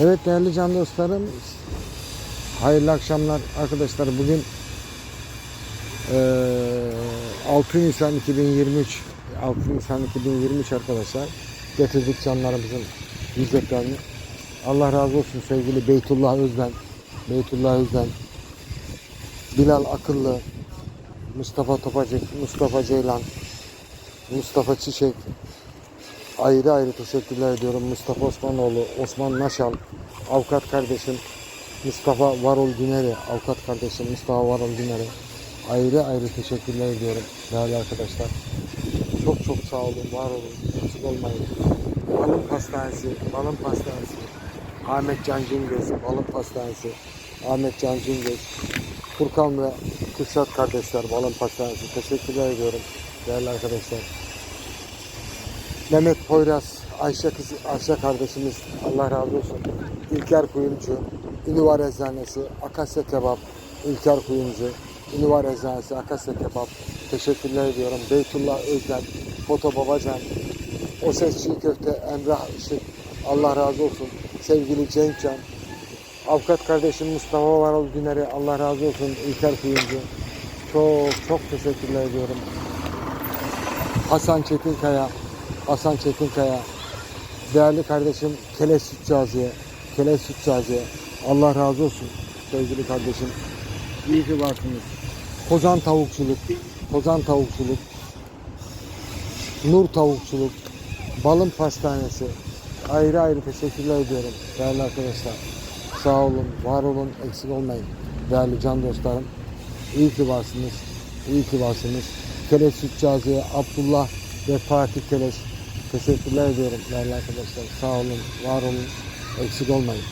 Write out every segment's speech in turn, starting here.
Evet değerli can dostlarım. Hayırlı akşamlar arkadaşlar. Bugün eee 6 Nisan 2023 6 Nisan 2023 arkadaşlar. Getirdik canlarımızın yüzeklerini. Allah razı olsun sevgili Beytullah Özden. Beytullah Özden. Bilal Akıllı. Mustafa Topacık. Mustafa Ceylan. Mustafa Çiçek. Ayrı ayrı teşekkürler ediyorum. Mustafa Osmanoğlu, Osman Naşal, avukat kardeşim, Mustafa Varol Güner'e, avukat kardeşim Mustafa Varol Güner'e ayrı ayrı teşekkürler ediyorum değerli arkadaşlar. Çok çok sağ olun, var olun, eksik olmayın. Balın Pastanesi, Balın Pastanesi, Ahmet Can Cingöz, Balın Pastanesi, Ahmet Can Cingöz, Furkan ve Kürşat kardeşler Balın Pastanesi. Teşekkürler ediyorum değerli arkadaşlar. Mehmet Poyraz, Ayşe kız, Ayşe kardeşimiz Allah razı olsun. İlker Kuyumcu, Ünüvar Eczanesi, Akasya Kebap, İlker Kuyumcu, Ünüvar Eczanesi, Akasya Kebap. Teşekkürler ediyorum. Beytullah Özden, Foto Babacan, O Ses Çiğ Köfte, Emrah Işık, Allah razı olsun. Sevgili Cenk Can, Avukat kardeşim Mustafa Varol Güner'e Allah razı olsun. İlker Kuyumcu. Çok çok teşekkürler ediyorum. Hasan Çetinkaya, Hasan Çetinkaya, değerli kardeşim Keleş Sütçazi'ye, Keleş Sütçazi'ye Allah razı olsun sevgili kardeşim. İyi ki varsınız. Kozan Tavukçuluk, Kozan Tavukçuluk, Nur Tavukçuluk, Balın Pastanesi. Ayrı ayrı teşekkürler ediyorum değerli arkadaşlar. Sağ olun, var olun, eksik olmayın. Değerli can dostlarım. İyi ki varsınız. İyi ki varsınız. Keleş Sütçazi'ye, Abdullah ve Fatih Keleş teşekkürler ediyorum değerli arkadaşlar. Sağ olun, var olun, eksik olmayın.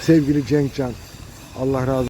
Sevgili Cenkcan, Allah razı